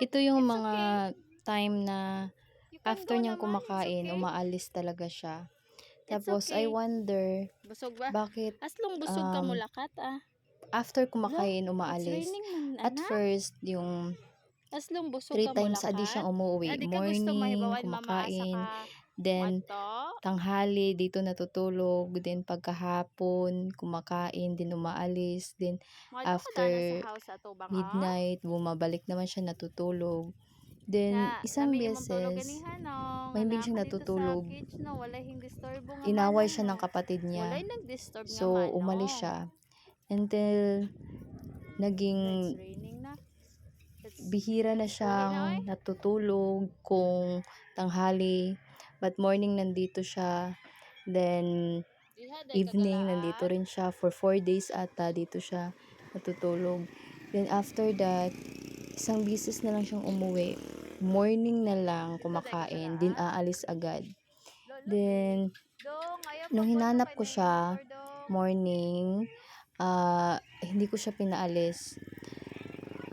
Ito yung It's mga time na You can after go niyang naman, it's kumakain, okay. umaalis talaga siya. It's Tapos I okay. wonder Busog ba? bakit As long busog ka um, mulakat ah. after kumakain It's umaalis. raining man, At anak. first, yung As long busog three ka times a day mulakat. siyang umuwi. Morning, kumakain, ka then. Tanghali, dito natutulog, then pagkahapon, kumakain, din umaalis, then after midnight, bumabalik naman siya natutulog. Then, Na, isang beses, siyang ka dito natutulog. No, inaway siya ng kapatid niya. So, man umalis siya. Until, naging na. Bihira na siyang natutulog kung tanghali. But morning nandito siya. Then, evening nandito rin siya. For 4 days ata dito siya natutulog. Then, after that, isang bisis na lang siyang umuwi. Morning na lang kumakain. Din aalis agad. Then, nung hinanap ko siya, morning, ah hindi ko siya pinaalis.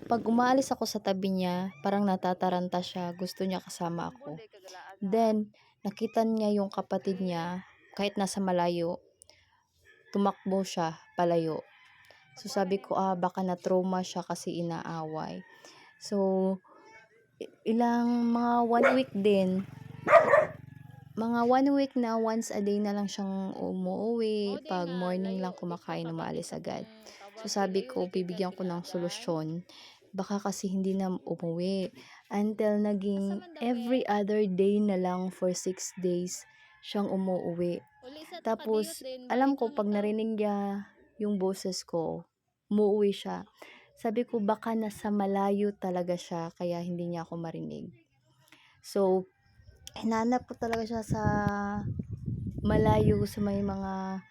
Pag umaalis ako sa tabi niya, parang natataranta siya. Gusto niya kasama ako. Then, nakita niya yung kapatid niya, kahit nasa malayo, tumakbo siya palayo. So, sabi ko, ah, baka na-trauma siya kasi inaaway. So, ilang mga one week din, mga one week na once a day na lang siyang umuwi. O di Pag morning lang kumakain, bakit agad. So, sabi ko, bibigyan ko ng solusyon. Baka kasi hindi na umuwi. Until naging every other day na lang for 6 days siyang umuwi. Tapos, alam ko, pag narinig niya yung boses ko, umuwi siya. Sabi ko, baka nasa malayo talaga siya, kaya hindi niya ako marinig. So, hinanap ko talaga siya sa malayo, sa may mga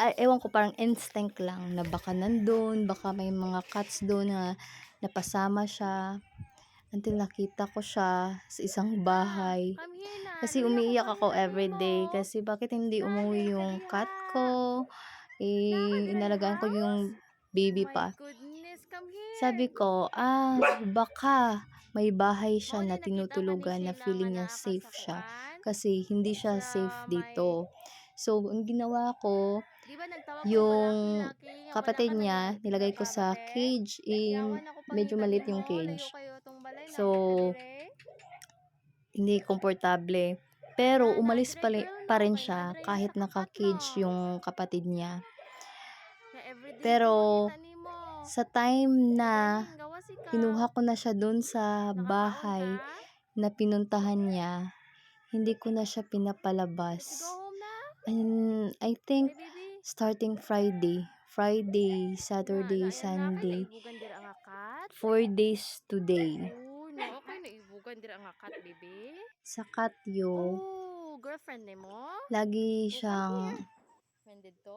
ah, ewan ko, parang instinct lang na baka nandun, baka may mga cats doon na napasama siya. Until nakita ko siya sa isang bahay. Kasi ako umiiyak ako everyday. Kasi bakit hindi umuwi yung cat ko? Eh, inalagaan ko yung baby pa. Sabi ko, ah, baka may bahay siya na tinutulugan na feeling niya safe sa siya. Kasi hindi siya Sa safe dito. So, ang ginawa ko, yung kapatid ka niya, nilagay ko sa cage. Ako medyo maliit yung cage. So, hindi komportable. Pero umalis pa no, rin siya kahit naka-cage yung kapatid niya. Pero sa time na kinuha ko na siya doon sa bahay na pinuntahan niya, hindi ko na siya pinapalabas. And I think starting Friday, Friday, Saturday, Sunday, naibugan dira ang akat. 4 days today. Oh, na okay naibugan dira ang akat, baby. Sa Katyo, Oh, girlfriend nimo? lagi Oh, come siyang. Friend dito?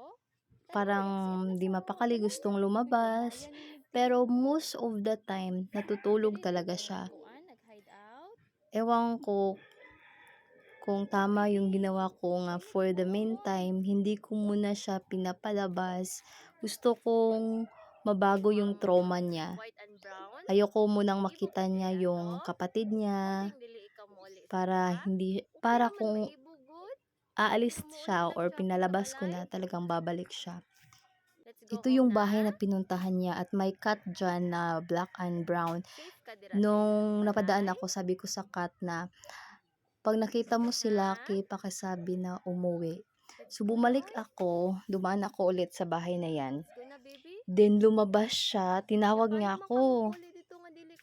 parang di mapakali gustong lumabas. Pero most of the time, natutulog talaga siya. Ewan ko kung tama yung ginawa ko nga for the meantime, hindi ko muna siya pinapalabas. Gusto kong mabago yung trauma niya. Ayoko munang makita niya yung kapatid niya para hindi para kung aalis siya or pinalabas ko na talagang babalik siya. Ito yung bahay na pinuntahan niya at may cat dyan na black and brown. Nung napadaan ako, sabi ko sa cat na pag nakita mo si Lucky, pakisabi na umuwi. So bumalik ako, dumaan ako ulit sa bahay na yan. Then lumabas siya, tinawag niya ako.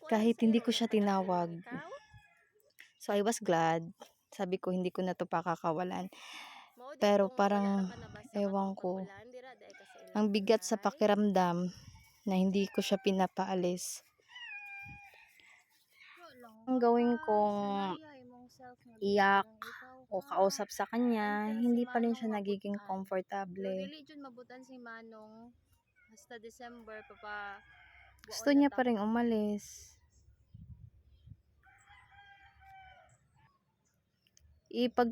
Kahit hindi ko siya tinawag. So I was glad. Sabi ko hindi ko na to pakakawalan. Pero parang ewan ko. Ang bigat sa pakiramdam na hindi ko siya pinapaalis. Ang gawin kong iyak o kausap sa kanya, hindi pa rin siya nagiging dili jud mabutan si Manong hasta December pa pa. Gusto niya pa rin umalis. Ipag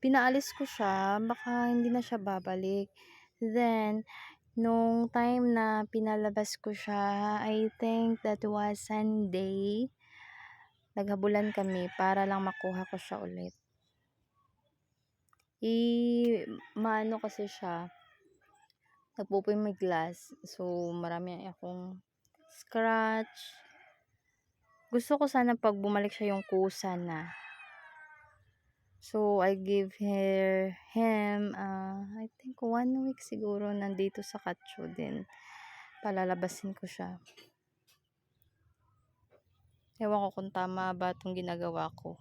pinaalis ko siya, baka hindi na siya babalik. Then, Nung time na pinalabas ko siya, I think that was Sunday. Naghabulan kami para lang makuha ko siya ulit. I maano kasi siya. Nagpupoy may glass. So, marami akong scratch. Gusto ko sana pag bumalik siya yung kusa na. So, I give her, him, uh, I think one week siguro nandito sa Katso din. Palalabasin ko siya. Ewan ko kung tama ba itong ginagawa ko.